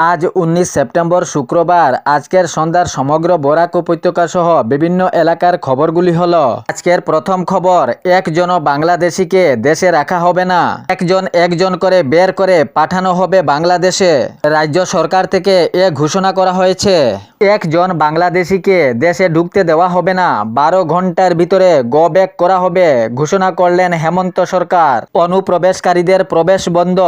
আজ উনিশ সেপ্টেম্বর শুক্রবার। আজকের সন্ধ্যার সমগ্র বরাক উপত্যকা সহ বিভিন্ন এলাকার খবরগুলি হল, আজকের প্রথম খবর, একজন বাংলাদেশিকে দেশে রাখা হবে না। একজন একজন করে বের করে পাঠানো হবে বাংলাদেশে। রাজ্য সরকার থেকে এ ঘোষণা করা হয়েছে। একজন বাংলাদেশিকে দেশে ঢুকতে দেওয়া হবে না। বারো ঘণ্টার ভিতরে গো ব্যাক করা হবে, ঘোষণা করলেন হেমন্ত সরকার। অনুপ্রবেশকারীদের প্রবেশ বন্ধ,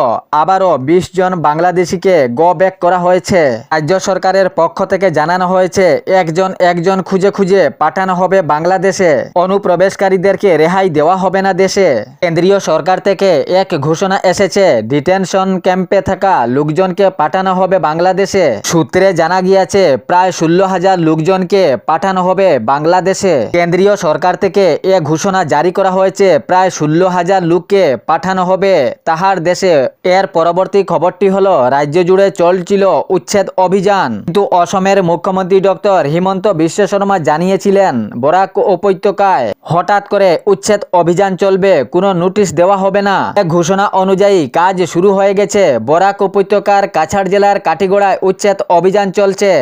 আবারও বিশ জন বাংলাদেশিকে গো ব্যাক করা হয়েছে। রাজ্য সরকারের পক্ষ থেকে জানানো হয়েছে, একজন একজন খুঁজে খুঁজে পাঠানো হবে বাংলাদেশে। অনুপ্রবেশকারীদেরকে রেহাই দেওয়া হবে না দেশে। কেন্দ্রীয় সরকার থেকে এক ঘোষণা এসেছে, ডিটেনশন ক্যাম্পে থাকা লোকজনকে পাঠানো হবে বাংলাদেশে। সূত্রে জানা গিয়েছে প্রায় ষোলো হাজার লোকজনকে পাঠানো হবে বাংলাদেশে। কেন্দ্রীয় সরকার থেকে এ ঘোষণা জারি করা হয়েছে, প্রায় ষোলো হাজার লোককে পাঠানো হবে। তাহার দেশে এর পরবর্তী খবরটি হলো, রাজ্য জুড়ে চলছিল উচ্ছেদ অভিযান। কিন্তু অসমের মুখ্যমন্ত্রী ডক্টর হিমন্ত বিশ্ব শর্মা জানিয়েছিলেন, বরাক উপত্যকায় হঠাৎ করে উচ্ছেদ অভিযান চলবে, কোনো নোটিশ দেওয়া হবে না। ঘোষণা অনুযায়ী কাজ শুরু হয়ে গেছে। বরাক উপত্যকার কাছাড় জেলার কাটিগড়ায় উচ্ছেদ অভিযান চলছে।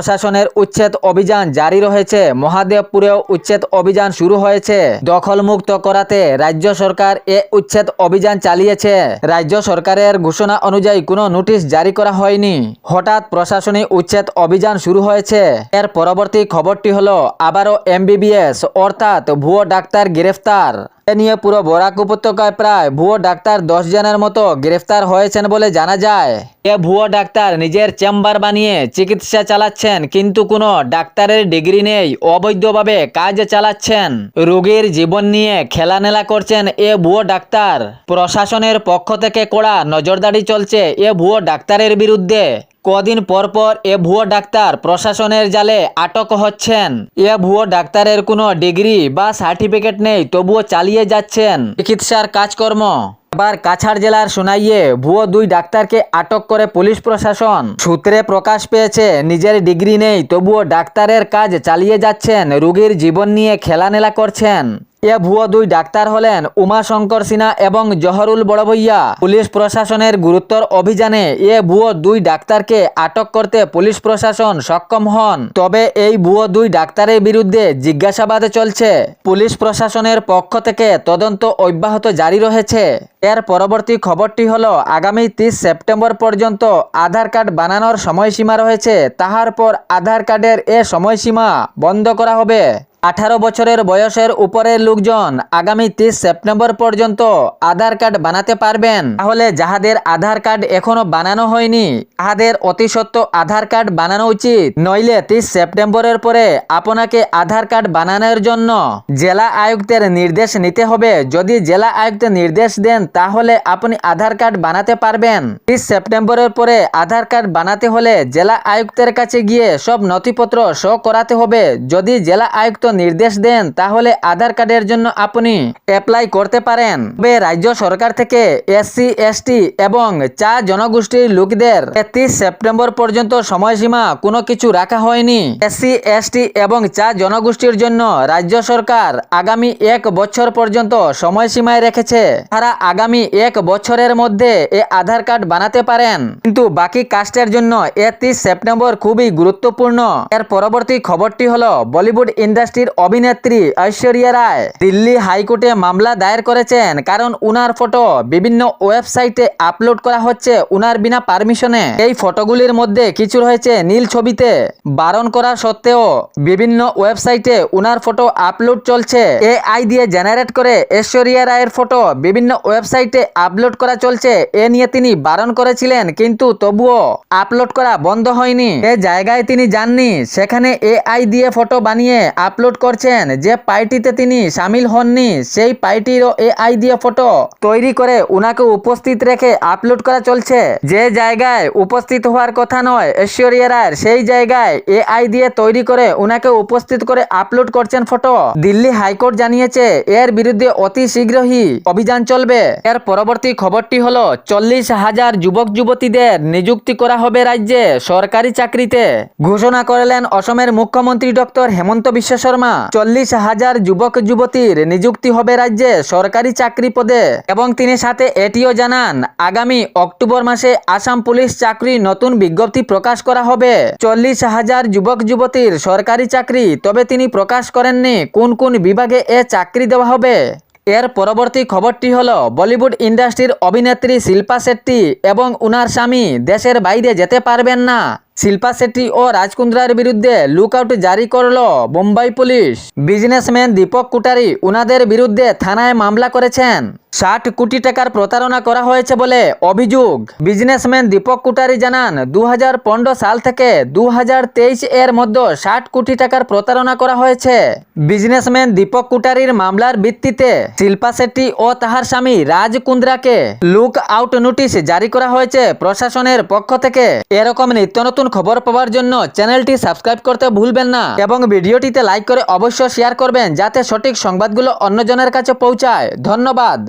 প্রশাসনের উচ্ছেদ অভিযান জারি রয়েছে। মহাদেবপুরেও উচ্ছেদ অভিযান শুরু হয়েছে। দখলমুক্ত করাতে রাজ্য সরকার এ উচ্ছেদ অভিযান চালিয়েছে। রাজ্য সরকারের ঘোষণা অনুযায়ী কোনো নোটিশ জারি করা হয়নি। হঠাৎ প্রশাসনিক উচ্ছেদ অভিযান শুরু হয়েছে। এর পরবর্তী খবরটি হলো, আবারও এমবিবিএস, অর্থাৎ ভুয়ো ডাক্তার গ্রেফতার। এ নিয়ে পুরো বরাক উপত্যকায় প্রায় ভুয়ো ডাক্তার দশ জনের মতো গ্রেফতার হয়েছেন বলে জানা যায়। এ ভুয়ো ডাক্তার নিজের চেম্বার বানিয়ে চিকিৎসা চালাচ্ছেন, কিন্তু কোনো ডাক্তারের ডিগ্রি নেই, অবৈধভাবে কাজ চালাচ্ছেন। রোগীর জীবন নিয়ে খেলানেলা করছেন এ ভুয়ো ডাক্তার। প্রশাসনের পক্ষ থেকে কড়া নজরদারি চলছে এ ভুয়ো ডাক্তারের বিরুদ্ধে। কদিন পর পর এ ভুয়ো ডাক্তার প্রশাসনের জালে আটক হচ্ছেন। এ ভুয়ো ডাক্তারের কোনো ডিগ্রি বা সার্টিফিকেট নেই, তবুও চালিয়ে যাচ্ছেন। চিকিৎসার কাজকর্ম। এবার কাছাড় জেলার সোনাইয়ে ভুয়ো দুই ডাক্তারকে আটক করে পুলিশ প্রশাসন। সূত্রে প্রকাশ পেয়েছে, নিজের ডিগ্রি নেই, তবুও ডাক্তারের কাজ চালিয়ে যাচ্ছেন, রোগীর জীবন নিয়ে খেলানেলা করছেন। এ ভুয়ো দুই ডাক্তার হলেন উমাশঙ্কর সিনহা এবং জহরুল বড়ভইয়া। পুলিশ প্রশাসনের গুরুত্বর অভিযানে এ ভুয়ো দুই ডাক্তারকে আটক করতে পুলিশ প্রশাসন সক্ষম হন। তবে এই ভুয়ো দুই ডাক্তারের বিরুদ্ধে জিজ্ঞাসাবাদ চলছে। পুলিশ প্রশাসনের পক্ষ থেকে তদন্ত অব্যাহত জারি রয়েছে। এর পরবর্তী খবরটি হল, আগামী তিরিশ সেপ্টেম্বর পর্যন্ত আধার কার্ড বানানোর সময়সীমা রয়েছে। তাহার পর আধার কার্ডের এ সময়সীমা বন্ধ করা হবে। আঠারো বছরের বয়সের উপরের লোকজন আগামী তিরিশ সেপ্টেম্বর পর্যন্ত আধার কার্ড বানাতে পারবেন। তাহলে যাহাদের আধার কার্ড এখনও বানানো হয়নি, তাহাদের অতি সত্ত্ব আধার কার্ড বানানো উচিত। নইলে তিরিশ সেপ্টেম্বরের পরে আপনাকে আধার কার্ড বানানোর জন্য জেলা আয়ুক্তের নির্দেশ নিতে হবে। যদি জেলা আয়ুক্ত নির্দেশ দেন, তাহলে আপনি আধার কার্ড বানাতে পারবেন। তিরিশ সেপ্টেম্বরের পরে আধার কার্ড বানাতে হলে জেলা আয়ুক্তের কাছে গিয়ে সব নথিপত্র শো করাতে হবে। যদি জেলা আয়ুক্ত নির্দেশ দেন, তাহলে আধার কার্ডের জন্য আপনি অ্যাপ্লাই করতে পারেন। তবে রাজ্য সরকার থেকে এসসি এসটি এবং চা জনগোষ্ঠীর লোকদের একত্রিশ সেপ্টেম্বর পর্যন্ত সময়সীমা কোনো কিছু রাখা হয়নি। এসসি এসটি এবং চা জনগোষ্ঠীর জন্য রাজ্য সরকার আগামী এক বছর পর্যন্ত সময়সীমায় রেখেছে। তারা আগামী এক বছরের মধ্যে এ আধার কার্ড বানাতে পারেন। কিন্তু বাকি কাস্টের জন্য একত্রিশ সেপ্টেম্বর খুবই গুরুত্বপূর্ণ। এর পরবর্তী খবরটি হলো, বলিউড ইন্ডাস্ট্রির অভিনেত্রী ঐশ্বরিয়া রায় দিল্লি হাইকোর্টে মামলা দায়ের করেছেন, কারণ উনার ফটো বিভিন্ন ওয়েবসাইটে আপলোড করা হচ্ছে উনার বিনা পারমিশনে। এই ফটোগুলির মধ্যে কিছু রয়েছে নীল ছবিতে। বারণ করা সত্ত্বেও বিভিন্ন ওয়েবসাইটে উনার ফটো আপলোড চলছে। এআই দিয়ে জেনারেট করে ঐশ্বরিয়া রায়ের ফটো বিভিন্ন ওয়েবসাইটে আপলোড করা চলছে। এ নিয়ে তিনি বারণ করেছিলেন, কিন্তু তবুও আপলোড করা বন্ধ হয়নি। এ জায়গায় তিনি যাননি, সেখানে এআই দিয়ে ফটো বানিয়ে আপলোড করছেন, যে পার্টিতে তিনি সামিল হননি, সেই পার্টিরও এআই দিয়ে ফটো তৈরি করে উনাকে উপস্থিত রেখে আপলোড করা চলছে। যে জায়গায় উপস্থিত হওয়ার কথা নয় ঐশ্বরিয়া রায়ের সেই জায়গায় এআই দিয়ে তৈরি করে উনাকে উপস্থিত করে আপলোড করছেন ফটো দিল্লি হাইকোর্ট জানিয়েছে, এর বিরুদ্ধে অতি শীঘ্রই অভিযান চলবে। এর পরবর্তী খবরটি হলো, চল্লিশ হাজার যুবক যুবতীদের নিযুক্তি করা হবে রাজ্যে সরকারি চাকরিতে। ঘোষণা করলেন অসমের মুখ্যমন্ত্রী ডক্টর হেমন্ত বিশ্ব শর্মা। শর্মা। চল্লিশ হাজার যুবক যুবতীর নিযুক্তি হবে রাজ্যে সরকারি চাকরি পদে এবং তিনি সাথে এটিও জানান, আগামী অক্টোবর মাসে আসাম পুলিশ চাকরি নতুন বিজ্ঞপ্তি প্রকাশ করা হবে। চল্লিশ হাজার যুবক যুবতীর সরকারি চাকরি, তবে তিনি প্রকাশ করেননি কোন কোন বিভাগে এ চাকরি দেওয়া হবে। এর পরবর্তী খবরটি হল, বলিউড ইন্ডাস্ট্রির অভিনেত্রী শিল্পা শেট্টি এবং উনার স্বামী দেশের বাইরে যেতে পারবেন না। শিল্পা শেট্টি ও রাজকুন্দ্রার বিরুদ্ধে লুকআউট জারি করল বোম্বাই পুলিশ। বিজনেসম্যান দীপক কুটারি উনাদের বিরুদ্ধে থানায় মামলা করেছেন। ষাট কোটি টাকার প্রতারণা করা হয়েছে বলে অভিযোগ। বিজনেসম্যান দীপক কুটারি জানান দু হাজার পনেরো সাল থেকে দু হাজার তেইশ এর মধ্যে ষাট কোটি টাকার প্রতারণা করা হয়েছে। বিজনেসম্যান দীপক কুটারির মামলার ভিত্তিতে শিল্পা শেট্টি ও তাহার স্বামী রাজ কুন্দ্রাকে লুক আউট নোটিশ জারি করা হয়েছে প্রশাসনের পক্ষ থেকে। এরকম নিত্য নতুন খবর পাওয়ার জন্য চ্যানেলটি সাবস্ক্রাইব করতে ভুলবেন না এবং ভিডিওটিতে লাইক করে অবশ্যই শেয়ার করবেন যাতে সঠিক সংবাদগুলো অন্যজনের কাছে পৌঁছায়। ধন্যবাদ।